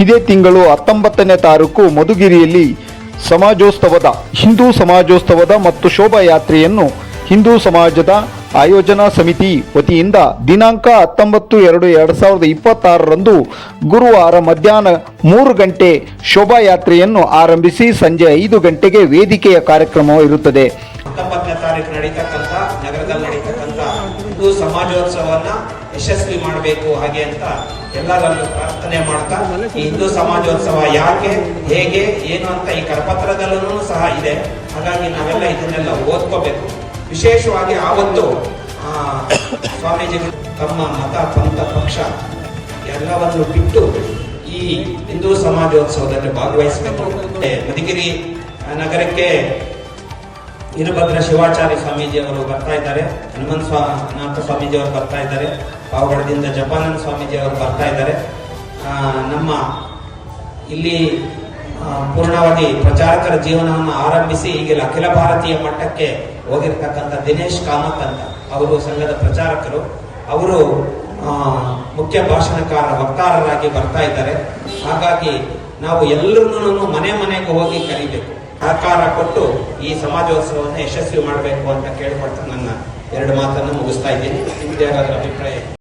ಇದೇ ತಿಂಗಳು ಹತ್ತೊಂಬತ್ತನೇ ತಾರೀಕು ಮಧುಗಿರಿಯಲ್ಲಿ ಸಮಾಜೋತ್ಸವದ, ಹಿಂದೂ ಸಮಾಜೋತ್ಸವದ ಮತ್ತು ಶೋಭಾಯಾತ್ರೆಯನ್ನು ಹಿಂದೂ ಸಮಾಜದ ಆಯೋಜನಾ ಸಮಿತಿ ವತಿಯಿಂದ ದಿನಾಂಕ ಹತ್ತೊಂಬತ್ತು ಎರಡು ಎರಡು ಸಾವಿರದ ಇಪ್ಪತ್ತಾರರಂದು ಗುರುವಾರ ಮಧ್ಯಾಹ್ನ ಮೂರು ಗಂಟೆ ಶೋಭಾಯಾತ್ರೆಯನ್ನು ಆರಂಭಿಸಿ ಸಂಜೆ ಐದು ಗಂಟೆಗೆ ವೇದಿಕೆಯ ಕಾರ್ಯಕ್ರಮ ಇರುತ್ತದೆ. ಹಿಂದೂ ಸಮಾಜೋತ್ಸವವನ್ನ ಯಶಸ್ವಿ ಮಾಡಬೇಕು ಹಾಗೆ ಅಂತ ಎಲ್ಲರಲ್ಲೂ ಪ್ರಾರ್ಥನೆ ಮಾಡ್ತಾ ಈ ಹಿಂದೂ ಸಮಾಜೋತ್ಸವ ಯಾಕೆ ಹೇಗೆ ಏನು ಅಂತ ಈ ಕರಪತ್ರದಲ್ಲೂ ಸಹ ಇದೆ. ಹಾಗಾಗಿ ನಾವೆಲ್ಲ ಇದನ್ನೆಲ್ಲ ಓದ್ಕೋಬೇಕು. ವಿಶೇಷವಾಗಿ ಆವತ್ತು ಆ, ಸ್ವಾಮೀಜಿಗಳು ತಮ್ಮ ಮತ ಪಂಥ ಪಕ್ಷ ಎಲ್ಲವನ್ನು ಬಿಟ್ಟು ಈ ಹಿಂದೂ ಸಮಾಜೋತ್ಸವದಲ್ಲಿ ಭಾಗವಹಿಸಬೇಕು. ಮಧುಗಿರಿ ನಗರಕ್ಕೆ ವೀರಭದ್ರ ಶಿವಾಚಾರ್ಯ ಸ್ವಾಮೀಜಿ ಅವರು ಬರ್ತಾ ಇದ್ದಾರೆ. ಹನುಮಂತ ಸ್ವಾ ಅನಾಥ ಸ್ವಾಮೀಜಿ ಅವರು ಬರ್ತಾ ಇದ್ದಾರೆ. ಪಾವಗಡದಿಂದ ಜಪಾನಂದ ಸ್ವಾಮೀಜಿ ಅವರು ಬರ್ತಾ ಇದ್ದಾರೆ. ನಮ್ಮ ಇಲ್ಲಿ ಪೂರ್ಣವಾಗಿ ಪ್ರಚಾರಕರ ಜೀವನವನ್ನು ಆರಂಭಿಸಿ ಈಗೆಲ್ಲ ಅಖಿಲ ಭಾರತೀಯ ಮಟ್ಟಕ್ಕೆ ಹೋಗಿರ್ತಕ್ಕಂಥ ದಿನೇಶ್ ಕಾಮತ್ ಅಂತ ಅವರು ಸಂಘದ ಪ್ರಚಾರಕರು. ಅವರು ಮುಖ್ಯ ಭಾಷಣಕಾರ ವಕ್ತಾರರಾಗಿ ಬರ್ತಾ ಇದ್ದಾರೆ. ಹಾಗಾಗಿ ನಾವು ಎಲ್ಲರನ್ನೂ ಮನೆ ಮನೆಗೆ ಹೋಗಿ ಕರಿಬೇಕು. ಸಹಕಾರ ಕೊಟ್ಟು ಈ ಸಮಾಜೋತ್ಸವವನ್ನು ಯಶಸ್ವಿ ಮಾಡಬೇಕು ಅಂತ ಕೇಳಿಕೊಳ್ತಾ ನನ್ನ ಎರಡು ಮಾತನ್ನು ಮುಗಿಸ್ತಾ ಇದ್ದೀನಿ. ನಿಮ್ದು ಅಭಿಪ್ರಾಯ?